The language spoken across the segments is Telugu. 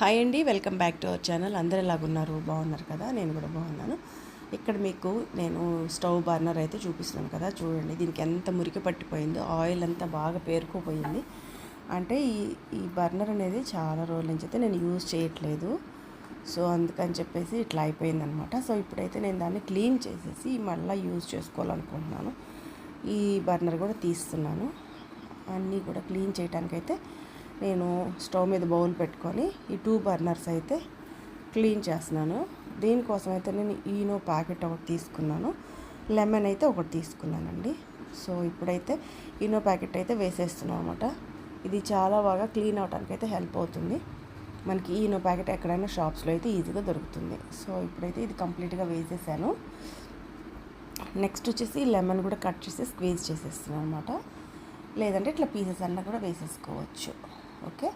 హాయ్ అండి welcome back to our channel. అందరు ఎలాగున్నారు బాగున్నారు కదా? నేను కూడా బాగున్నాను. ఇక్కడ మీకు నేను స్టవ్ బర్నర్ అయితే చూపిస్తున్నాను కదా చూడండి. దీనికి ఎంత మురికి పట్టిపోయిందో ఆయిల్ అంతా బాగా పేరుకుపోయింది. అంటే ఈ ఈ బర్నర్ అనేది చాలా రోజుల నుంచి అయితే నేను యూజ్ చేయట్లేదు. సో అందుకని చెప్పేసి ఇట్లా అయిపోయిందనమాట. సో ఇప్పుడైతే నేను దాన్ని క్లీన్ చేసేసి మళ్ళీ యూజ్ చేసుకోవాలనుకుంటున్నాను. ఈ బర్నర్ కూడా తీస్తున్నాను. అన్నీ కూడా క్లీన్ చేయడానికైతే నేను స్టవ్ మీద బౌల్ పెట్టుకొని ఈ టూ బర్నర్స్ అయితే క్లీన్ చేస్తున్నాను. దీనికోసం అయితే నేను ఈనో ప్యాకెట్ ఒకటి తీసుకున్నాను. లెమన్ అయితే ఒకటి తీసుకున్నానండి. సో ఇప్పుడైతే ఈనో ప్యాకెట్ అయితే వేసేస్తున్నాను అనమాట ఇది చాలా బాగా క్లీన్ అవడానికి అయితే హెల్ప్ అవుతుంది. మనకి ఈనో ప్యాకెట్ ఎక్కడైనా షాప్స్లో అయితే ఈజీగా దొరుకుతుంది. సో ఇప్పుడైతే ఇది కంప్లీట్గా వేసేసాను. నెక్స్ట్ వచ్చేసి లెమన్ కూడా కట్ చేసి స్క్వీజ్ చేసేస్తున్నాను అనమాట లేదంటే ఇట్లా పీసెస్ అన్నా కూడా వేసేసుకోవచ్చు. ఓకే?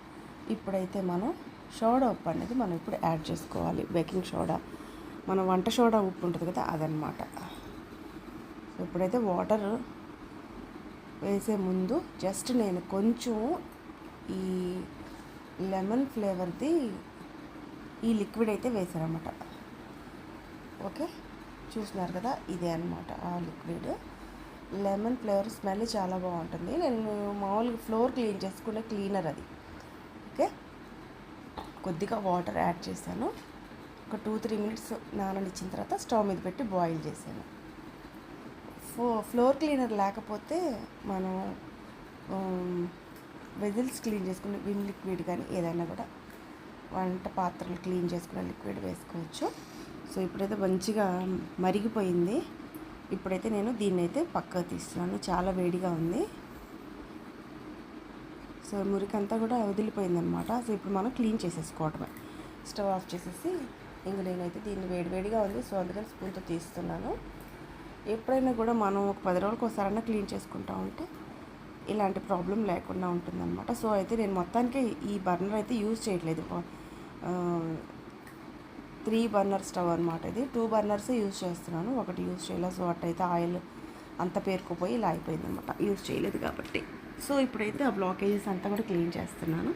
ఇప్పుడైతే మనం సోడా ఉప్పు అనేది మనం ఇప్పుడు యాడ్ చేసుకోవాలి. బేకింగ్ సోడా మన వంట సోడా ఉప్పు ఉంటుంది కదా అదనమాట ఇప్పుడైతే వాటర్ వేసే ముందు జస్ట్ నేను కొంచెం ఈ లెమన్ ఫ్లేవర్ది ఈ లిక్విడ్ అయితే వేసారన్నమాట ఓకే? చూస్తున్నారు కదా ఇదే అనమాట ఆ లిక్విడ్. లెమన్ ఫ్లేవర్ స్మెల్ చాలా బాగుంటుంది. నేను మామూలుగా ఫ్లోర్ క్లీన్ చేసుకునే క్లీనర్ అది. ఓకే? కొద్దిగా వాటర్ యాడ్ చేశాను. ఒక టూ త్రీ మినిట్స్ నాననిచ్చిన తర్వాత స్టవ్ మీద పెట్టి బాయిల్ చేశాను. ఫో ఫ్లోర్ క్లీనర్ లేకపోతే మనం వెజిల్స్ క్లీన్ చేసుకునే విమ్ లిక్విడ్ కానీ ఏదైనా కూడా వంట పాత్రలు క్లీన్ చేసుకునే లిక్విడ్ వేసుకోవచ్చు. సో ఇప్పుడైతే మంచిగా మరిగిపోయింది. ఇప్పుడైతే నేను దీన్ని అయితే పక్కకు తీస్తున్నాను. చాలా వేడిగా ఉంది. సో మురికంతా కూడా వదిలిపోయిందనమాట సో ఇప్పుడు మనం క్లీన్ చేసేసుకోవటమే. స్టవ్ ఆఫ్ చేసేసి ఇంక నేనైతే దీన్ని వేడివేడిగా ఉంది. సో అందుకని స్పూన్తో తీస్తున్నాను. ఎప్పుడైనా కూడా మనం ఒక పది రోజులకు ఒకసారైనా క్లీన్ చేసుకుంటా ఉంటే ఇలాంటి ప్రాబ్లం లేకుండా ఉంటుందన్నమాట. సో అయితే నేను మొత్తానికి ఈ బర్నర్ అయితే యూజ్ చేయట్లేదు. త్రీ బర్నర్ స్టవ్ అనమాట ఇది. టూ బర్నర్స్ యూజ్ చేస్తున్నాను. ఒకటి యూజ్ చేయలేదు. సో అట్టయితే ఆయిల్ అంత పేరుకుపోయి ఇలా అయిపోయింది అనమాట యూజ్ చేయలేదు కాబట్టి. సో ఇప్పుడైతే ఆ బ్లాకేజెస్ అంతా కూడా క్లీన్ చేస్తున్నాను.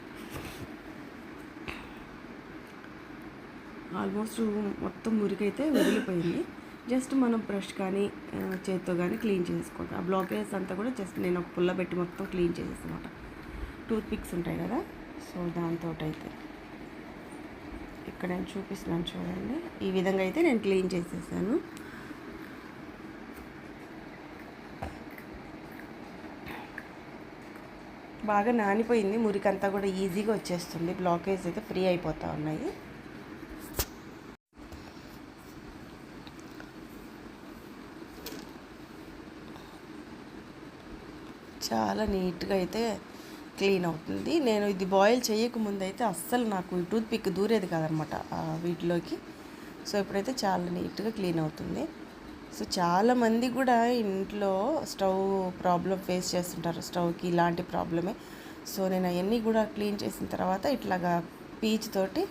ఆల్మోస్ట్ మొత్తం మురికైతే వదిలిపోయింది. జస్ట్ మనం బ్రష్ కానీ చేత్తో కానీ క్లీన్ చేసుకోండి ఆ బ్లాకేజెస్ అంతా కూడా జస్ట్ నేను ఒక పుల్ల పెట్టి మొత్తం క్లీన్ చేసేసానమాట టూత్ పిక్స్ ఉంటాయి కదా. సో దాంతో అయితే ఇక్కడ నేను చూపిస్తున్నాను చూడండి. ఈ విధంగా అయితే నేను క్లీన్ చేసేసాను. బాగా నానిపోయింది. మురికంతా కూడా ఈజీగా వచ్చేస్తుంది. బ్లాకేజ్ అయితే ఫ్రీ అయిపోతూ ఉన్నాయి. చాలా నీట్గా అయితే క్లీన్ అవుతుంది. నేను ఇది బాయిల్ చేయకముందు అయితే అస్సలు నాకు ఈ టూత్ పిక్ దూరేది కాదనమాట వీటిలోకి. సో ఇప్పుడైతే చాలా నీట్గా క్లీన్ అవుతుంది. సో చాలామంది కూడా ఇంట్లో స్టవ్ ప్రాబ్లం ఫేస్ చేస్తుంటారు. స్టవ్కి ఇలాంటి ప్రాబ్లమే. సో నేను అవన్నీ కూడా క్లీన్ చేసిన తర్వాత ఇట్లాగా పీచ్ తోటి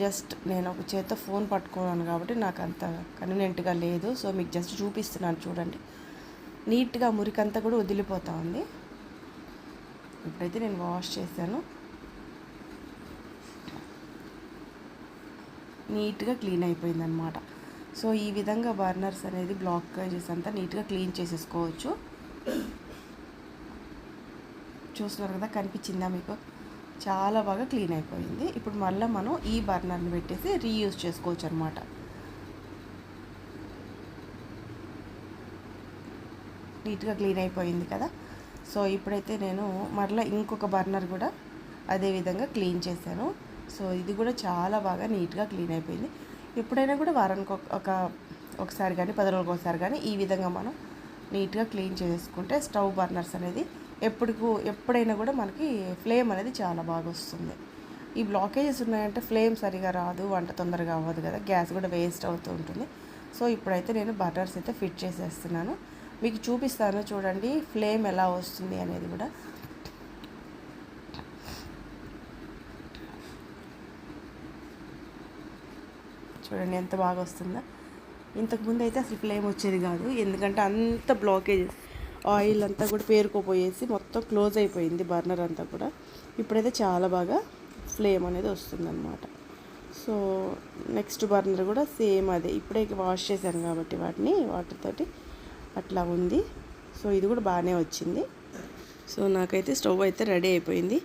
జస్ట్ నేను ఒక చేత ఫోన్ పట్టుకున్నాను కాబట్టి నాకు అంత కన్వీనియంట్గా లేదు. సో మీకు జస్ట్ చూపిస్తున్నాను చూడండి. నీట్గా మురికంతా కూడా వదిలిపోతూ ఉంది. ఇప్పుడైతే నేను వాష్ చేశాను. నీట్గా క్లీన్ అయిపోయింది అనమాట సో ఈ విధంగా బర్నర్స్ అనేది బ్లాకేజెస్ అంతా నీట్గా క్లీన్ చేసేసుకోవచ్చు. చూస్తున్నారు కదా కనిపించిందా మీకు? చాలా బాగా క్లీన్ అయిపోయింది. ఇప్పుడు మళ్ళీ మనం ఈ బర్నర్ని పెట్టేసి రీయూజ్ చేసుకోవచ్చు అనమాట నీట్గా క్లీన్ అయిపోయింది కదా? సో ఇప్పుడైతే నేను మరలా ఇంకొక బర్నర్ కూడా అదే విధంగా క్లీన్ చేశాను. సో ఇది కూడా చాలా బాగా నీట్గా క్లీన్ అయిపోయింది. ఎప్పుడైనా కూడా వారానికి ఒక ఒకసారి కానీ పది రోజులకు ఒకసారి కానీ ఈ విధంగా మనం నీట్గా క్లీన్ చేసుకుంటే స్టవ్ బర్నర్స్ అనేది ఎప్పుడు ఎప్పుడైనా కూడా మనకి ఫ్లేమ్ అనేది చాలా బాగా వస్తుంది. ఈ బ్లాకేజెస్ ఉన్నాయంటే ఫ్లేమ్ సరిగా రాదు వంట తొందరగా అవ్వదు కదా గ్యాస్ కూడా వేస్ట్ అవుతూ ఉంటుంది. సో ఇప్పుడైతే నేను బర్నర్స్ అయితే ఫిట్ చేసేస్తున్నాను. మీకు చూపిస్తాను చూడండి. ఫ్లేమ్ ఎలా వస్తుంది అనేది కూడా. చూడండి ఎంత బాగా వస్తుందో. ఇంతకుముందు అయితే అసలు ఫ్లేమ్ వచ్చేది కాదు. ఎందుకంటే అంత బ్లాకేజ్ ఆయిల్ అంతా కూడా పేరుకోపోయేసి మొత్తం క్లోజ్ అయిపోయింది బర్నర్ అంతా కూడా. ఇప్పుడైతే చాలా బాగా ఫ్లేమ్ అనేది వస్తుందన్నమాట. సో నెక్స్ట్ బర్నర్ కూడా సేమ్ అదే. ఇప్పుడే వాష్ చేశాను కాబట్టి వాటిని వాటర్ తోటి. అట్లా ఉంది. సో ఇది కూడా బాగానే వచ్చింది. సో నాకైతే స్టవ్ అయితే రెడీ అయిపోయింది.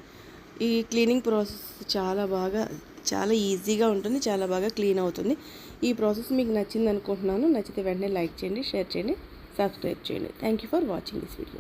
ఈ క్లీనింగ్ ప్రాసెస్ చాలా బాగా చాలా ఈజీగా ఉంటుంది చాలా బాగా క్లీన్ అవుతుంది. ఈ ప్రాసెస్ మీకు నచ్చింది అనుకుంటున్నాను నచ్చితే వెంటనే లైక్ చేయండి షేర్ చేయండి సబ్స్క్రైబ్ చేయండి. Thank you for watching this video.